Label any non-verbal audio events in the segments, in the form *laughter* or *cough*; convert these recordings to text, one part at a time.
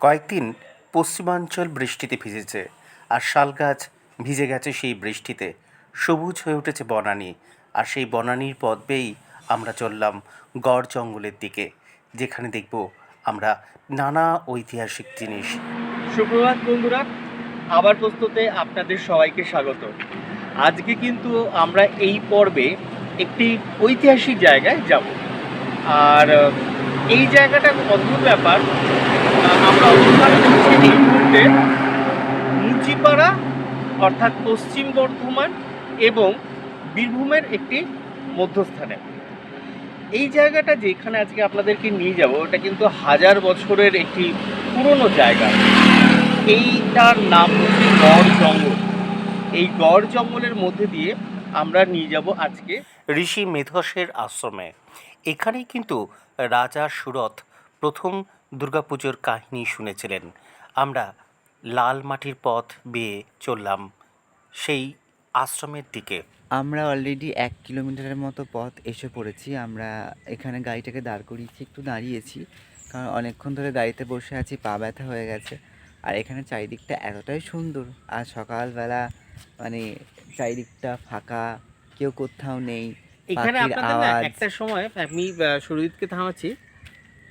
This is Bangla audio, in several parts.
কয়েকদিন পশ্চিমাঞ্চল বৃষ্টিতে ভিজেছে আর শাল গাছ ভিজে গেছে সেই বৃষ্টিতে। সবুজ হয়ে উঠেছে বনানী আর সেই বনানীর পথ বেয়েই আমরা চললাম গড় জঙ্গলের দিকে, যেখানে দেখব আমরা নানা ঐতিহাসিক জিনিস। সুপ্রভাত বন্ধুরা, আবার প্রস্তুতে আপনাদের সবাইকে স্বাগত। আজকে কিন্তু আমরা এই পর্বে একটি ঐতিহাসিক জায়গায় যাব। আর, এই জায়গাটা অদ্ভুত ব্যাপার আহ, আমরা অবস্থান করছি মুচিপাড়া, অর্থাৎ পশ্চিম বর্ধমান এবং বীরভূমের একটি মধ্যস্থানে। এই জায়গাটা যেখানে আজকে আপনাদেরকে নিয়ে যাব, ওটা কিন্তু হাজার বছরের একটি পুরনো জায়গা। এইটার নাম হচ্ছে গড় জঙ্গল। এই গড় জঙ্গলের মধ্যে দিয়ে আমরা নিয়ে যাব আজকে ঋষি মেধসের আশ্রমে। এখানেই কিন্তু রাজা সুরথ প্রথম দুর্গাপুজোর কাহিনী শুনেছিলেন। আমরা লাল মাটির পথ বেয়ে চললাম সেই আশ্রমের দিকে। আমরা অলরেডি এক কিলোমিটারের মতো পথ এসে পড়েছি। আমরা এখানে গাড়িটাকে দাঁড় করিয়েছি একটু দাঁড়িয়েছি। কারণ অনেকক্ষণ ধরে গাড়িতে বসে আছি পা ব্যথা হয়ে গেছে। আর এখানে চারিদিকটা এতটাই সুন্দর। আর সকালবেলা মানে চারিদিকটা ফাঁকা কেউ কোথাও নেই এখানে আপনাদের না একটা সময় আমি সুরজিৎকে থামাচ্ছি।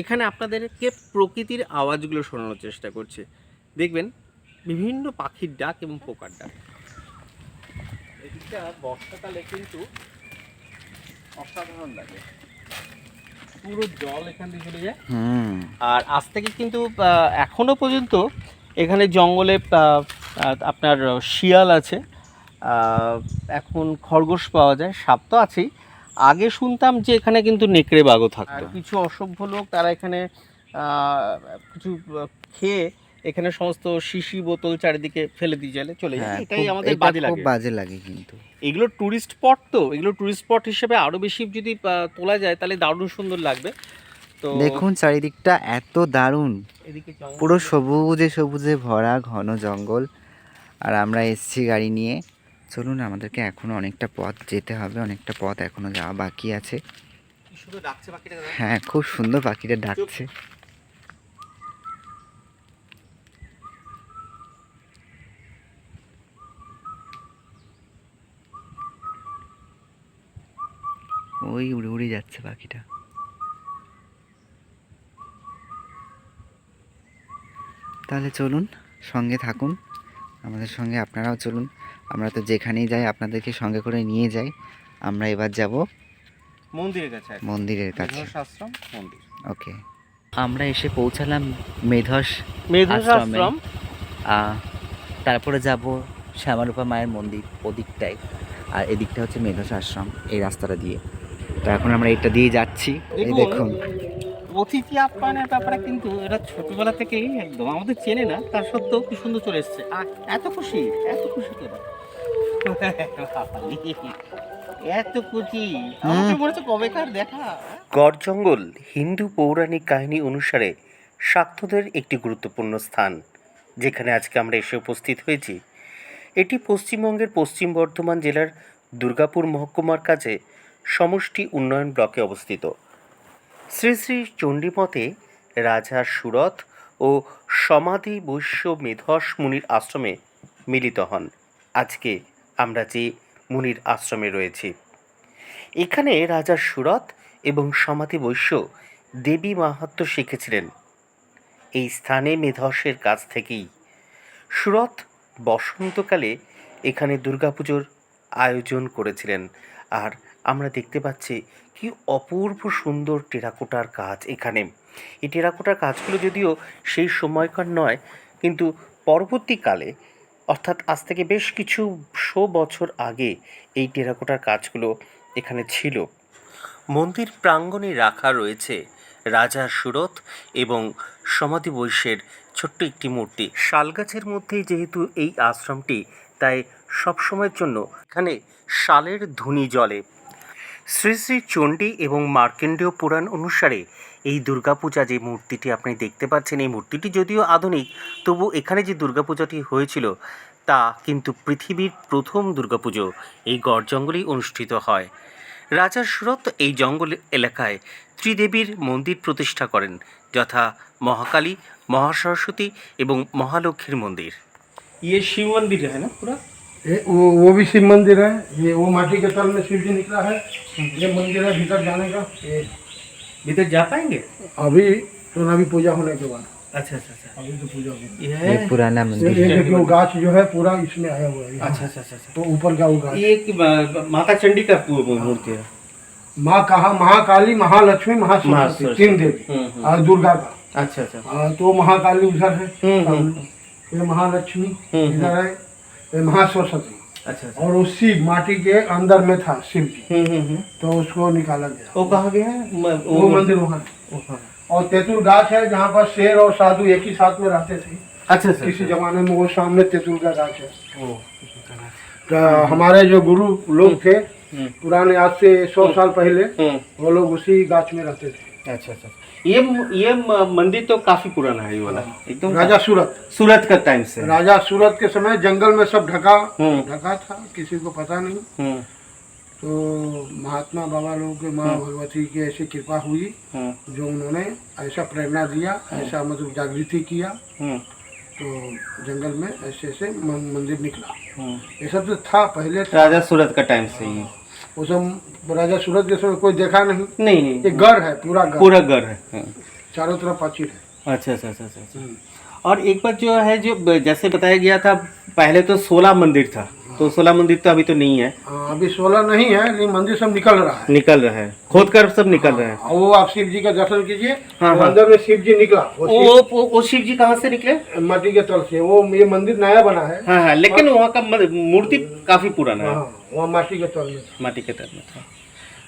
এখানে আপনাদেরকে প্রকৃতির আওয়াজগুলো শোনানোর চেষ্টা করছে। দেখবেন বিভিন্ন পাখির ডাক এবং পোকার ডাক। এদিকটা বর্ষাকালে কিন্তু অসাধারণ লাগে। পুরো জল এখান থেকে চলে যায়। আর আজ থেকে কিন্তু এখনও পর্যন্ত এখানে জঙ্গলে আপনার শিয়াল আছে। এখন খরগোশ পাওয়া যায় সাপ তো আছেই। আগে শুনতাম যে এখানে কিন্তু নেকড়ে বাঘও থাকতো। কিছু অসভ্য লোক তারা এখানে কিছু খেয়ে এখানে সমস্ত শিশি বোতল চারিদিকে ফেলে দিয়ে চলে চলে যায়। হ্যাঁ, এটাই আমাদের বাজে খুব লাগে। বাজে লাগে কিন্তু। এগুলো টুরিস্ট স্পট তো এগুলো টুরিস্ট স্পট হিসেবে আরও বেশি যদি তোলা যায় তাহলে দারুণ সুন্দর লাগবে। তো দেখুন চারিদিকটা এত দারুণ। পুরো সবুজে সবুজে ভরা ঘন জঙ্গল। আর আমরা এসছি গাড়ি নিয়ে। চলুন আমাদেরকে এখনও অনেকটা পথ যেতে হবে অনেকটা পথ এখনও যাওয়া বাকি আছে? হ্যাঁ খুব সুন্দর পাখিটা ডাকছে। ওই উড়ে উড়ে যাচ্ছে পাখিটা। তাহলে চলুন সঙ্গে থাকুন। আমাদের সঙ্গে আপনারাও চলুন। আমরা তো যেখানেই যাই আপনাদেরকে সঙ্গে করে নিয়ে যাই। আমরা এবার যাব মন্দিরের কাছে মন্দিরের কাছে। আশ্রম মন্দির। ওকে। আমরা এসে পৌঁছালাম মেধস মেধস আশ্রমে। তারপরে যাব শ্যামারূপা মায়ের মন্দির ওদিকটায়। আর এদিকটা হচ্ছে মেধস আশ্রম এই রাস্তাটা দিয়ে। তো এখন আমরা এটা দিয়ে যাচ্ছি। এই দেখুন। অতিথি আপ্যায়নের ব্যাপারে কিন্তু এরা ছোটবেলা থেকেই একদম আমাদের চেনে না তার সত্ত্বেও কি সুন্দর চলে এসছে। এত খুশি এত খুশি কেন এত খুশি। আমাকে মনে হচ্ছে কবেকার দেখা। গড় জঙ্গল হিন্দু পৌরাণিক কাহিনী অনুসারে শাক্তদের একটি গুরুত্বপূর্ণ স্থান যেখানে আজকে আমরা এসে উপস্থিত হয়েছি। এটি পশ্চিমবঙ্গের পশ্চিম বর্ধমান জেলার দুর্গাপুর মহকুমার কাছে সমষ্টি উন্নয়ন ব্লকে অবস্থিত। শ্রী শ্রী চণ্ডীমতে রাজা সুরথ ও সমাধি বৈশ্য মেধস মুনির আশ্রমে মিলিত হন। আজকে আমরা যে মুনির আশ্রমে রয়েছি। এখানে রাজা সুরত এবং সমাধি বৈশ্য দেবী মাহাত্ম্য শিখেছিলেন। এই স্থানে মেধসের কাছ থেকেই। সুরত বসন্তকালে এখানে দুর্গাপুজোর আয়োজন করেছিলেন। আর আমরা দেখতে পাচ্ছি কি অপূর্ব সুন্দর টেরাকোটার কাজ এখানে। এই টেরাকোটার কাজগুলো যদিও সেই সময়কার নয়, কিন্তু পরবর্তীকালে, অর্থাৎ আজ থেকে বেশ কিছু শো বছর আগে এই টেরাকোটার কাজগুলো এখানে ছিল। মন্দির প্রাঙ্গণে রাখা রয়েছে রাজা সুরত এবং সমাধি বৈশ্যের ছোট্ট একটি মূর্তি। শালগাছের মধ্যেই যেহেতু এই আশ্রমটি, তাই সবসময়ের জন্য এখানে শালের ধুনি জ্বলে। শ্রী শ্রী চণ্ডী এবং মার্কেন্ডীয় পুরাণ অনুসারে এই দুর্গাপূজা যে মূর্তিটি আপনি দেখতে পাচ্ছেন, এই মূর্তিটি যদিও আধুনিক, তবু এখানে যে দুর্গাপূজাটি হয়েছিল, তা কিন্তু পৃথিবীর প্রথম দুর্গাপুজো এই গড় জঙ্গলেই অনুষ্ঠিত হয়। রাজা সুরত এই জঙ্গল এলাকায় ত্রিদেবীর মন্দির প্রতিষ্ঠা করেন, যথা মহাকালী, মহাসরস্বতী এবং মহালক্ষ্মীর মন্দির। ইয়ে শিব মন্দির হয় না পুরা? ये वो वो भी शिव मंदिर है। ये वो माटी के तल में शिव जी निकला है। ये मंदिर है भीतर जाने का। ये भीतर जा पाएँगे? अभी तो अभी पूजा होने के बाद। अच्छा अच्छा अच्छा। अभी तो पूजा होगी ये पुराना मंदिर ये देखिए गाछ जो है पूरा इसमें आया हुआ है। अच्छा अच्छा अच्छा अच्छा। तो ऊपर का वो गाछ। ये एक माता चंडी का मूर्ति है। माँ कहा महाकाली महालक्ष्मी महासरस्वती महासरस्वती। तीन देवी हम्म, हम्म। और दुर्गा का। अच्छा अच्छा। तो महाकाली उधर है। हम्म, ये महालक्ष्मी इधर है। महासरस्वती। अच्छा अच्छा। और उसी माटी के अंदर में था शिव जी हम्म हम्म हम्म। तो उसको निकाला गया। वो कहाँ गया है? वो मंदिर वहाँ? और तेतुल गाछ है जहाँ पर शेर और साधु एक ही साथ में रहते थे। अच्छा अच्छा किसी जमाने में वो सामने तेतुल का गाछ है तो हमारे जो गुरु लोग थे पुराने आज से सौ साल पहले वो लोग उसी गाछ में रहते थे। अच्छा अच्छा। ये ये मंदिर तो काफ़ी पुराना है ये वाला। एकदम राजा सूरत। सूरत का टाइम से। राजा सूरत के समय जंगल में सब ढका। हम्म, ढका था किसी को पता नहीं। हम्म, तो महात्मा बाबा लोगों के माँ भगवती की ऐसी कृपा हुई हम्म, जो उन्होंने ऐसा प्रेरणा दिया ऐसा मतलब जागृति किया। हम्म, तो जंगल में ऐसे ऐसे मंदिर निकला। हम्म। ये सब तो था पहले राजा सूरत का टाइम से ही। सब राजा सूरज के समय कोई देखा नहीं। नहीं नहीं। ये घर है पूरा घर। पूरा घर है हाँ। चारों तरफ़ प्राचीर है। अच्छा अच्छा अच्छा अच्छा अच्छा। और एक बार जो है जो जैसे बताया गया था पहले तो सोलह मंदिर था। तो सोलह मंदिर तो अभी तो नहीं है। आ, अभी सोलह नहीं है लेकिन मंदिर सब निकल रहा है। निकल रहा है। खोद कर सब निकल रहे हैं। हाँ, वो आप शिव जी का दर्शन कीजिए हाँ, हाँ। अंदर में शिव जी निकला वो शिव जी कहाँ से निकले? माटी के तल से वो ये मंदिर नया बना है। हाँ, हाँ, लेकिन वहाँ का मूर्ति काफ़ी पुराना है। हाँ, वहाँ माटी के तल में माटी के तल में था।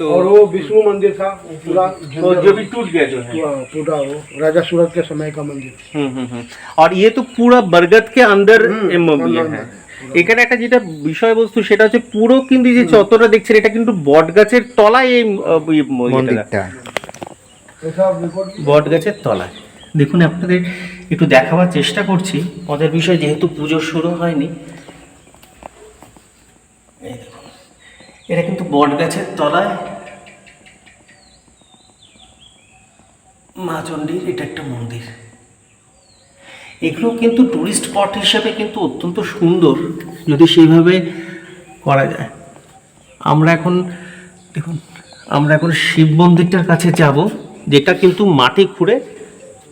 तो और वो विष्णु मंदिर था वो पूरा तो जो भी टूट गया जो है। पूरा वो राजा सूरत के समय का मंदिर। हम्म, हम्म, हम्म। और ये तो पूरा बरगद के अंदर है। এখানে একটা যেটা বিষয়বস্তু সেটা হচ্ছে পুরো কিন্তু যে চত্বরটা দেখছেন এটা কিন্তু বট গাছের তলায় এই মন্দিরটা। বট গাছের তলায়। দেখুন আপনাদের একটু দেখাবার চেষ্টা করছি। মজার বিষয় যেহেতু পুজো শুরু হয়নি এটা কিন্তু বট গাছের তলায়। মা চণ্ডীর এটা একটা মন্দির। এগুলো কিন্তু টুরিস্ট স্পট হিসেবে কিন্তু অত্যন্ত সুন্দর যদি সেইভাবে করা যায়। আমরা এখন দেখুন আমরা এখন শিব মন্দিরটার কাছে যাব যেটা কিন্তু মাটি খুঁড়ে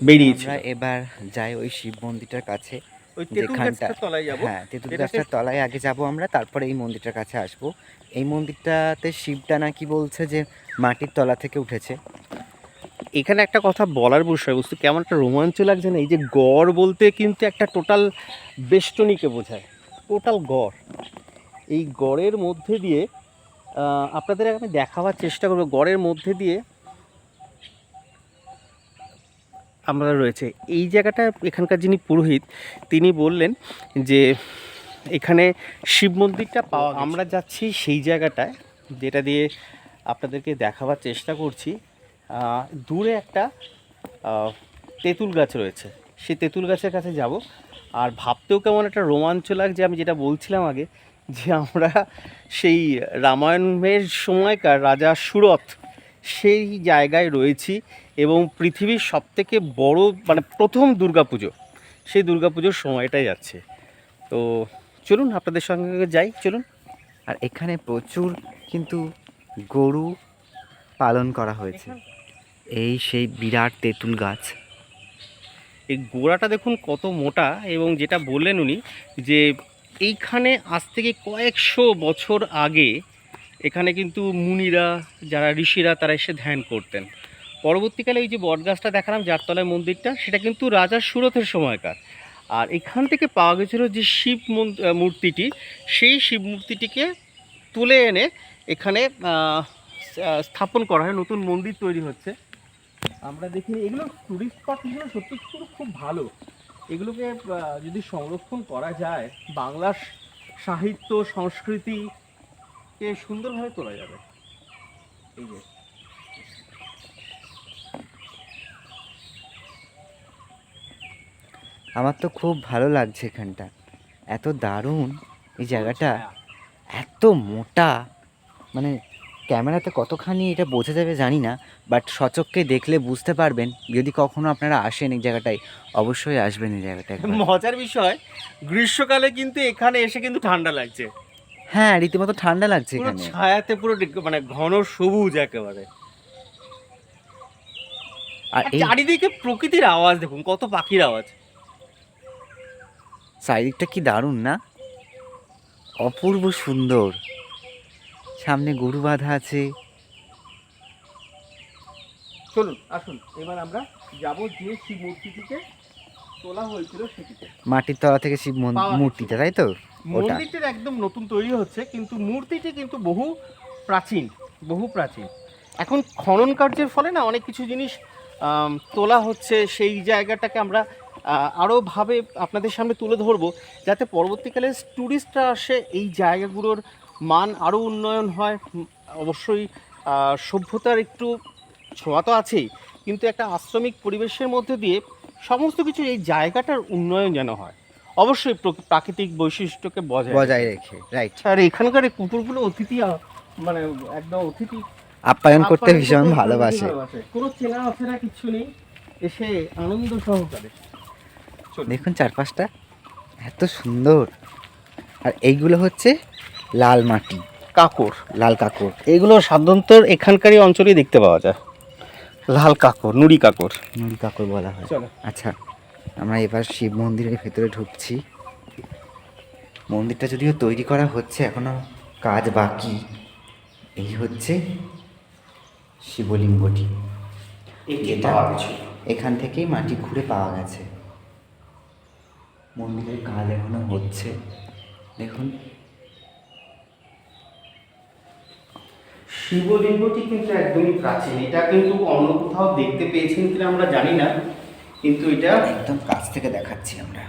বেরিয়েছে। আমরা এবার যাই ওই শিব মন্দিরটার কাছে ওই যেখানটা হ্যাঁ তেঁতুল গাছটার তলায় আগে যাব আমরা তারপরে এই মন্দিরটার কাছে আসব। এই মন্দিরটাতে শিবটা নাকি বলছে যে মাটির তলা থেকে উঠেছে। এখানে একটা কথা বলার বিষয় বিষয়বস্তু কেমন একটা রোমাঞ্চ লাগছে না? এই যে গড় বলতে কিন্তু একটা টোটাল বেষ্টনীকে বোঝায় টোটাল গড়। এই গড়ের মধ্যে দিয়ে আপনাদের আমি দেখাবার চেষ্টা করব। গড়ের মধ্যে দিয়ে আমরা রয়েছে। এই জায়গাটা এখানকার যিনি পুরোহিত, তিনি বললেন যে এখানে শিব মন্দিরটা পাওয়া আমরা যাচ্ছি সেই জায়গাটায়, যেটা দিয়ে আপনাদেরকে দেখাবার চেষ্টা করছি। দূরে একটা তেঁতুল গাছ রয়েছে। সেই তেঁতুল গাছের কাছে যাব। আর ভাবতেও কেমন একটা রোমাঞ্চ লাগছে, আমি যেটা বলছিলাম আগে, যে আমরা সেই রামায়ণের সময়কার রাজা সুরত সেই জায়গায় রয়েছি এবং পৃথিবীর সবথেকে বড় মানে প্রথম দুর্গাপুজো, সেই দুর্গাপুজোর সময়টাই যাচ্ছে। তো চলুন, আপনাদের সঙ্গে যাই, চলুন। আর এখানে প্রচুর কিন্তু গরু পালন করা হয়েছে। এই সেই বিরাট তেঁতুল গাছ। এই গোড়াটা দেখুন কত মোটা এবং যেটা বললেন উনি যে এইখানে আজ থেকে কয়েকশো বছর আগে এখানে কিন্তু মুনিরা, যারা ঋষিরা, তারা এসে ধ্যান করতেন। পরবর্তীকালে এই যে বটগাছটা দেখালাম যার তলায় মন্দিরটা, সেটা কিন্তু রাজা সুরথের সময়কার। আর এখান থেকে পাওয়া গেছিল যে শিব মূর্তিটি, সেই শিব মূর্তিটিকে তুলে এনে এখানে স্থাপন করা হয়। নতুন মন্দির তৈরি হচ্ছে। আমরা দেখিনি এগুলো টুরিস্ট স্পট হিসেবে সত্যি কিন্তু খুব ভালো। এগুলোকে যদি সংরক্ষণ করা যায় বাংলার সাহিত্য সংস্কৃতিকে সুন্দরভাবে তোলা যাবে। এই যে। আমার তো খুব ভালো লাগছে এখানটা। এত দারুণ এই জায়গাটা। এত মোটা। মানে ক্যামেরাতে কতখানি এটা বোঝা যাবে জানি না বাট সচক্ষে দেখলে বুঝতে পারবেন। যদি কখনো আপনারা আসেন এই জায়গাটায় অবশ্যই আসবেন এই জায়গাটায় *laughs* মজার বিষয় গ্রীষ্মকালে কিন্তু এখানে এসে কিন্তু ঠান্ডা লাগছে। হ্যাঁ রীতিমতো ঠান্ডা লাগছে পুরো এখানে। ছায়াতে পুরো মানে ঘন সবুজ একেবারে। আর আর এই চারিদিকে প্রকৃতির আওয়াজ দেখুন কত পাখির আওয়াজ। চারিদিকটা কি দারুণ না? অপূর্ব সুন্দর। সামনে গরু বাঁধা আছে। চলুন আসুন। এবার আমরা যাব যে শিব মূর্তিটিকে তোলা হয়েছিল সেটিতে। মাটির তলা থেকে শিব মূর্তিটা তাই তো? মন্দিরটির একদম নতুন তৈরি হচ্ছে কিন্তু মূর্তিটি কিন্তু বহু প্রাচীন বহু প্রাচীন। এখন খনন কার্যের ফলে না অনেক কিছু জিনিস তোলা হচ্ছে। সেই জায়গাটাকে আমরা আহ, আরও ভাবে আপনাদের সামনে তুলে ধরবো যাতে পরবর্তীকালে ট্যুরিস্টরা আসে এই জায়গাগুলোর মান আরও উন্নয়ন হয় অবশ্যই সভ্যতার একটু ছোঁয়া তো আছেই কিন্তু একটা আশ্রমিক পরিবেশের মধ্যে দিয়ে সমস্ত কিছু এই জায়গাটার উন্নয়ন যেন হয় অবশ্যই প্রাকৃতিক বৈশিষ্ট্যকে বজায় বজায় রেখে রাইট আর এখানকার এই কুকুরগুলো অতিথি মানে একদম অতিথি আপ্যায়ন করতে ভীষণ ভালোবাসে। কোনো চেনা অচেনা কিছু নেই এসে আনন্দ সহকারে। দেখুন চারপাশটা এত সুন্দর আর এইগুলো হচ্ছে লাল মাটি। কাকর লাল কাকড়। এগুলো সাধারণত এখানকারই অঞ্চলেই দেখতে পাওয়া যায়। লাল কাকর নুড়ি কাকর নুড়ি কাকড় বলা হয়। আচ্ছা আমরা এবার শিব মন্দিরের ভেতরে ঢুকছি। মন্দিরটা যদিও তৈরি করা হচ্ছে এখনও কাজ বাকি। এই হচ্ছে শিবলিঙ্গটি। যেটা এখান থেকেই মাটি খুঁড়ে পাওয়া গেছে। মন্দিরের কাজ এখনও হচ্ছে। দেখুন শিবলিঙ্গটি কিন্তু একদমই প্রাচীন। এটা কিন্তু অন্য কোথাও দেখতে পেয়েছেন কিনা আমরা জানি না কিন্তু এটা একদম কাছ থেকে দেখাচ্ছি আমরা।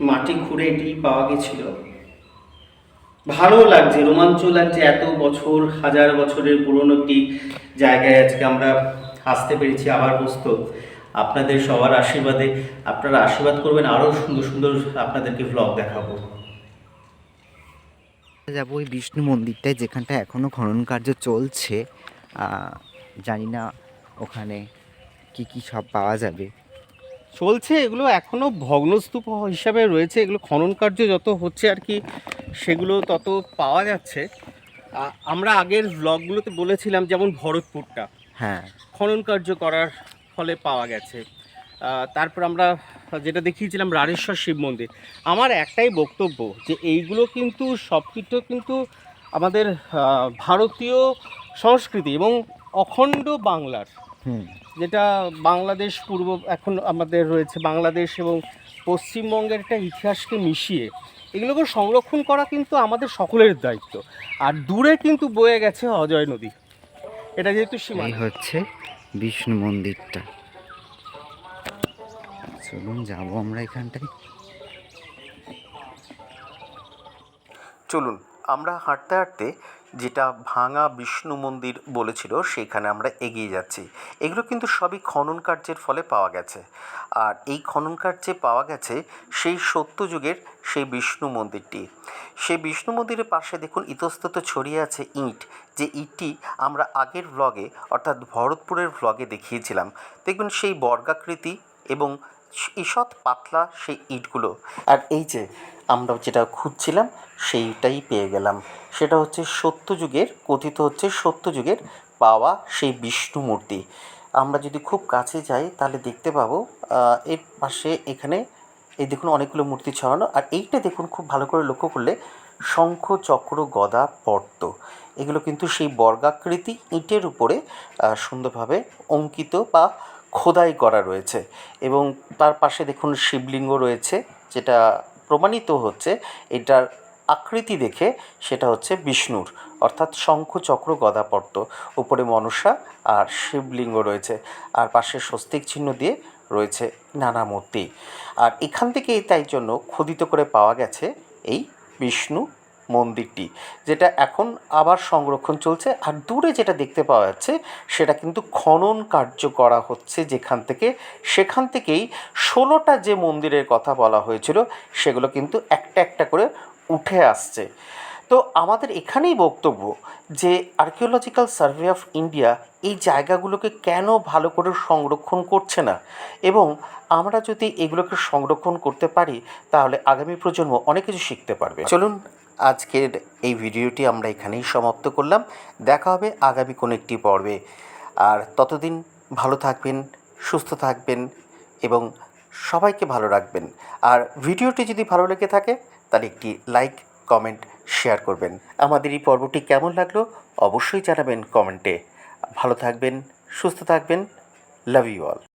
মাটি খুঁড়ে এটি পাওয়া গেছিল। ভালো লাগছে রোমাঞ্চ লাগছে এত বছর হাজার বছরের পুরনো একটি জায়গায় আজকে আমরা আসতে পেরেছি আবার প্রস্তুত আপনাদের সবার আশীর্বাদে আপনারা আশীর্বাদ করবেন আরও সুন্দর সুন্দর আপনাদেরকে ব্লগ দেখাবো। যাব ওই বিষ্ণু মন্দিরটায় যেখানটা এখনও খনন কার্য চলছে। জানি না ওখানে কি কি সব পাওয়া যাবে। চলছে এগুলো এখনও ভগ্নস্তূপ হিসাবে রয়েছে। এগুলো খনন কার্য যত হচ্ছে আর কি সেগুলো তত পাওয়া যাচ্ছে। আমরা আগের ব্লগগুলোতে বলেছিলাম যেমন ভরতপুরটা। হ্যাঁ। খনন কার্য করার ফলে পাওয়া গেছে। তারপর আমরা যেটা দেখিয়েছিলাম রাড়েশ্বর শিব মন্দির। আমার একটাই বক্তব্য যে এইগুলো কিন্তু সব কিছু কিন্তু আমাদের ভারতীয় সংস্কৃতি এবং অখণ্ড বাংলার। যেটা বাংলাদেশ পূর্ব এখন আমাদের রয়েছে বাংলাদেশ এবং পশ্চিমবঙ্গের একটা ইতিহাসকে মিশিয়ে এগুলোকে সংরক্ষণ করা কিন্তু আমাদের সকলের দায়িত্ব। আর দূরে কিন্তু বয়ে গেছে অজয় নদী। এটা যেহেতু সীমানা। হচ্ছে বিষ্ণু মন্দিরটা। চলুন, যাব আমরা এখানটায়। চলুন, আমরা হাঁটতে হাঁটতে যেটা ভাঙা বিষ্ণু মন্দির বলেছিল, সেখানে আমরা এগিয়ে যাচ্ছি। এগুলো কিন্তু সবই খনন কার্যের ফলে পাওয়া গেছে। আর এই খনন কার্যে পাওয়া গেছে সেই সত্যযুগের সেই বিষ্ণু মন্দিরটি। সেই বিষ্ণু মন্দিরের পাশে দেখুন, ইতস্তত ছড়িয়ে আছে ইট। যে ইটটি আমরা আগের ভ্লগে অর্থাৎ ভরতপুরের ভ্লগে দেখিয়েছিলাম। দেখবেন সেই বর্গাকৃতি এবং ঈষৎ পাতলা সেই ইটগুলো। আর এই যে আমরা যেটা খুঁজছিলাম, সেইটাই পেয়ে গেলাম। সেটা হচ্ছে সত্যযুগের, কথিত হচ্ছে সত্যযুগের পাওয়া সেই বিষ্ণু মূর্তি। আমরা যদি খুব কাছে যাই, তাহলে দেখতে পাবো এর পাশে এখানে, এই দেখুন অনেকগুলো মূর্তি ছড়ানো। আর এইটা দেখুন, খুব ভালো করে লক্ষ্য করলে শঙ্খ চক্র গদা পর্ত। এগুলো কিন্তু সেই বর্গাকৃতি ইটের উপরে সুন্দরভাবে অঙ্কিত বা খোদাই করা রয়েছে এবং তার পাশে দেখুন শিবলিঙ্গ রয়েছে, যেটা প্রমাণিত হচ্ছে এটার আকৃতি দেখে সেটা হচ্ছে বিষ্ণুর, অর্থাৎ শঙ্খ চক্র গদাপর্ত উপরে মনসা আর শিবলিঙ্গ রয়েছে, আর পাশে স্বস্তিক চিহ্ন দিয়ে রয়েছে নানা মূর্তি। আর এখান থেকে তাই জন্য খোদিত করে পাওয়া গেছে এই বিষ্ণু মন্দিরটি, যেটা এখন আবার সংরক্ষণ চলছে। আর দূরে যেটা দেখতে পাওয়া যাচ্ছে, সেটা কিন্তু খনন কার্য করা হচ্ছে যেখান থেকে। সেখান থেকেই ষোলোটা যে মন্দিরের কথা বলা হয়েছিল, সেগুলো কিন্তু একটা একটা করে উঠে আসছে। তো আমাদের এখানেই বক্তব্য যে আর্কিওলজিক্যাল সার্ভে অফ ইন্ডিয়া এই জায়গাগুলোকে কেন ভালো করে সংরক্ষণ করছে না? এবং আমরা যদি এগুলোকে সংরক্ষণ করতে পারি, তাহলে আগামী প্রজন্ম অনেক কিছু শিখতে পারবে। চলুন আজকের এই ভিডিওটি আমরা এখানেই সমাপ্ত করলাম। দেখা হবে আগামী কোনো একটি পর্বে। আর ততদিন ভালো থাকবেন, সুস্থ থাকবেন এবং সবাইকে ভালো রাখবেন। আর ভিডিওটি যদি ভালো লেগে থাকে, তাহলে একটি লাইক, কমেন্ট, শেয়ার করবেন। আমাদের এই পর্বটি কেমন লাগল অবশ্যই জানাবেন কমেন্টে। ভালো থাকবেন, সুস্থ থাকবেন। Love you all.